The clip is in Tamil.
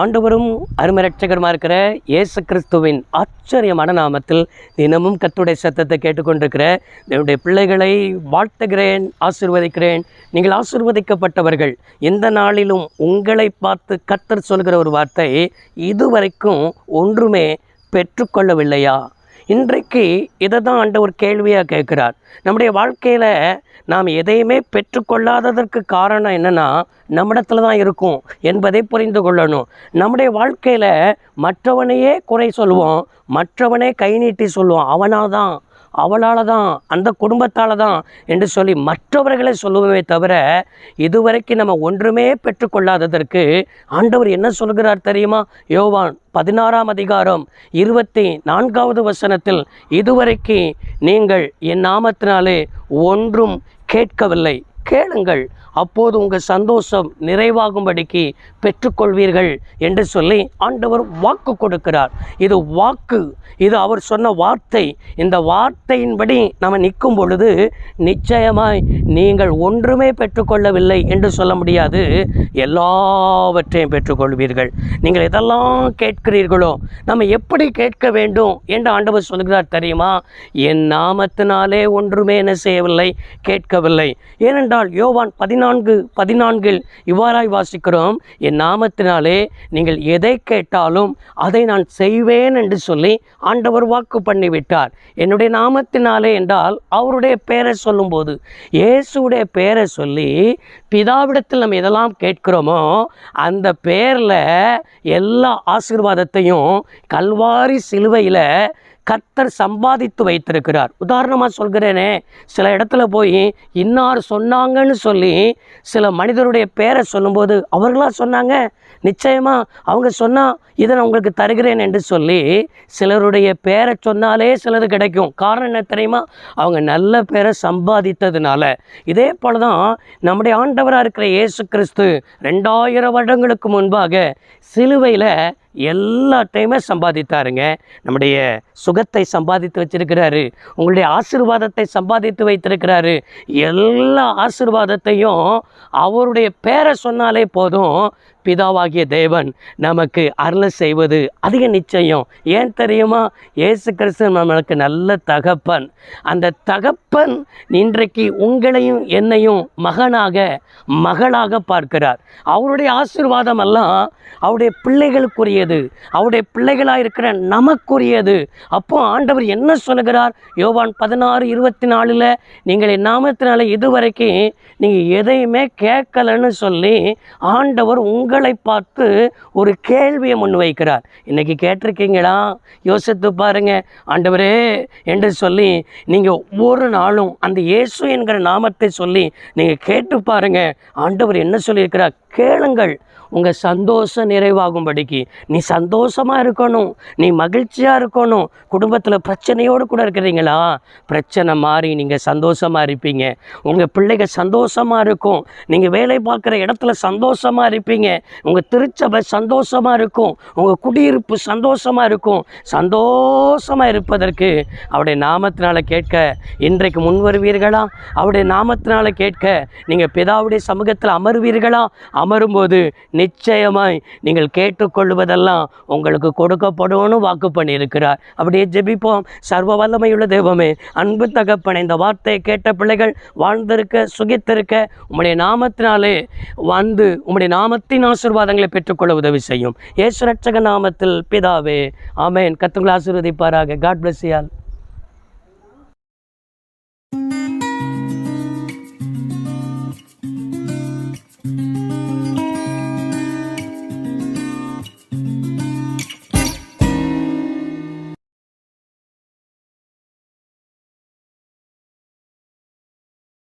ஆண்டவரும் அருமரட்சகருமா இருக்கிற இயேசு கிறிஸ்துவின் ஆச்சரியமான நாமத்தில் தினமும் கத்துடைய சத்தத்தை கேட்டுக்கொண்டிருக்கிற என்னுடைய பிள்ளைகளை வாழ்த்துகிறேன் ஆசிர்வதிக்கிறேன். நீங்கள் ஆசிர்வதிக்கப்பட்டவர்கள் எந்த நாளிலும் உங்களை பார்த்து கத்தர் சொல்கிற ஒரு வார்த்தை இதுவரைக்கும் ஒன்றுமே பெற்றுக்கொள்ளவில்லையா? இன்றைக்கு இதை தான் ஆண்டவர் கேள்வியாக கேட்குறார். நம்முடைய வாழ்க்கையில் நாம் எதையுமே பெற்றுக்கொள்ளாததற்கு காரணம் என்னென்னா நம்மிடத்துல தான் இருக்கும் என்பதை புரிந்து கொள்ளணும். நம்முடைய வாழ்க்கையில் மற்றவனையே குறை சொல்லுவோம் மற்றவனே கை நீட்டி சொல்லுவோம் அவனாக தான் அவளால் தான் அந்த குடும்பத்தால் தான் என்று சொல்லி மற்றவர்களை சொல்லுவோமே தவிர இதுவரைக்கும் நம்ம ஒன்றுமே பெற்றுக்கொள்ளாததற்கு ஆண்டவர் என்ன சொல்கிறார் தெரியுமா? யோவான் பதினாறாம் அதிகாரம் இருபத்தி நான்காவது வசனத்தில் இதுவரைக்கு நீங்கள் என் நாமத்தினாலே ஒன்றும் கேட்கவில்லை. கேளுங்கள். அப்போது உங்கள் சந்தோஷம் நிறைவாகும்படிக்கு பெற்றுக்கொள்வீர்கள் என்று சொல்லி ஆண்டவர் வாக்கு கொடுக்கிறார். இது வாக்கு இது அவர் சொன்ன வார்த்தை. இந்த வார்த்தையின்படி நம்ம நிற்கும் பொழுது நிச்சயமாய் நீங்கள் ஒன்றுமே பெற்றுக்கொள்ளவில்லை என்று சொல்ல முடியாது. எல்லாவற்றையும் பெற்றுக்கொள்வீர்கள். நீங்கள் எதெல்லாம் கேட்கிறீர்களோ நம்ம எப்படி கேட்க வேண்டும் என்று ஆண்டவர் சொல்கிறார் தெரியுமா? என் நாமத்தினாலே ஒன்றுமே என்ன செய்யவில்லை கேட்கவில்லை. ஏனென்றால் யோவான் பதினான்கு பதினான்கில் இவ்வாறாய் வாசிக்கிறோம் என் நாமத்தினாலே நீங்கள் எதை கேட்டாலும் அதை நான் செய்வேன் என்று சொல்லி ஆண்டவர் வாக்கு பண்ணிவிட்டார். என்னுடைய நாமத்தினாலே என்றால் அவருடைய பெயரை சொல்லும்போது இயேசுடைய பெயரை சொல்லி பிதாவிடத்தில் நம்ம எதெல்லாம் கேட்கிறோமோ அந்த பேரில் எல்லா ஆசீர்வாதத்தையும் கல்வாரி சிலுவையில் கர்த்தர் சம்பாதித்து வைத்திருக்கிறார். உதாரணமாக சொல்கிறேனே சில இடத்துல போய் இன்னார் சொன்னாங்கன்னு சொல்லி சில மனிதருடைய பேரை சொல்லும்போது அவர்களா சொன்னாங்க? நிச்சயமாக அவங்க சொன்னால் இதை நான் உங்களுக்கு தருகிறேன் என்று சொல்லி சிலருடைய பேரை சொன்னாலே சிலது கிடைக்கும். காரணம் என்ன தெரியுமா? அவங்க நல்ல பேரை சம்பாதித்ததுனால. இதே போல தான் நம்முடைய ஆண்டவராக இருக்கிற இயேசு கிறிஸ்து ரெண்டாயிரம் வருடங்களுக்கு முன்பாக சிலுவையில் எல்லாத்தையுமே சம்பாதித்தாருங்க. நம்முடைய சுகத்தை சம்பாதித்து வச்சிருக்கிறாரு. உங்களுடைய ஆசீர்வாதத்தை சம்பாதித்து வைத்திருக்கிறாரு. எல்லா ஆசிர்வாதத்தையும் அவருடைய பேரை சொன்னாலே போதும். பிதாவாகிய தேவன் நமக்கு அருளை செய்வது அதிக நிச்சயம். ஏன் தெரியுமா? இயேசு கிறிஸ்து நம்மளுக்கு நல்ல தகப்பன். அந்த தகப்பன் இன்றைக்கு உங்களையும் என்னையும் மகனாக மகளாக பார்க்கிறார். அவருடைய ஆசீர்வாதம் எல்லாம் அவருடைய பிள்ளைகளுக்குரியது. அவருடைய பிள்ளைகளாக இருக்கிற நமக்குரியது. அப்போ ஆண்டவர் என்ன சொல்லுகிறார்? யோவான் பதினாறு இருபத்தி நாலில் நீங்கள் என் நாமத்தினால இதுவரைக்கும் நீங்கள் எதையுமே கேட்கலன்னு சொல்லி ஆண்டவர் உங்கள் பார்த்து ஒரு கேள்வியை முன் வைக்கிறார். இன்னைக்கு கேட்டிருக்கீங்களா? யோசித்து பாருங்க. ஆண்டவரே என்று சொல்லி நீங்கள் ஒவ்வொரு நாளும் அந்த இயேசு என்கிற நாமத்தை சொல்லி நீங்கள் கேட்டு பாருங்க. ஆண்டவர் என்ன சொல்லியிருக்கிறார்? கேளுங்கள். உங்கள் சந்தோஷம் நிறைவாகும்படிக்கு. நீ சந்தோஷமாக இருக்கணும். நீ மகிழ்ச்சியாக இருக்கணும். குடும்பத்தில் பிரச்சனையோடு கூட இருக்கிறீங்களா? பிரச்சனை மாறி நீங்கள் சந்தோஷமாக இருப்பீங்க. உங்கள் பிள்ளைகள் சந்தோஷமாக இருக்கும். நீங்கள் வேலை பார்க்குற இடத்துல சந்தோஷமாக இருப்பீங்க. உங்கள் திருச்சபை சந்தோஷமாக இருக்கும். உங்கள் குடியிருப்பு சந்தோஷமாக இருக்கும். சந்தோஷமாக இருப்பதற்கு அவருடைய நாமத்தினால கேட்க இன்றைக்கு முன் வருவீர்களா அவருடைய நாமத்தினால கேட்க நீங்கள் பிதாவுடைய சமூகத்தில் அமருவீர்களா? அமரும்போது நிச்சயமாய் நீங்கள் கேட்டுக்கொள்வதெல்லாம் உங்களுக்கு கொடுக்கப்படும்னு வாக்கு பண்ணியிருக்கிறார். அப்படியே ஜெபிப்போம். சர்வ வல்லமையுள்ள தெய்வமே அன்பு தகப்பனை இந்த வார்த்தையை கேட்ட பிள்ளைகள் வாழ்ந்திருக்க சுகித்திருக்க உம்முடைய நாமத்தினாலே வந்து உம்முடைய நாமத்தின் ஆசீர்வாதங்களை பெற்றுக்கொள்ள உதவி செய்யும். ஏசு ரட்சக நாமத்தில் பிதாவே ஆமேன். கத்துங்களை ஆசீர்வதிப்பாராக. காட் பிளஸ் யால்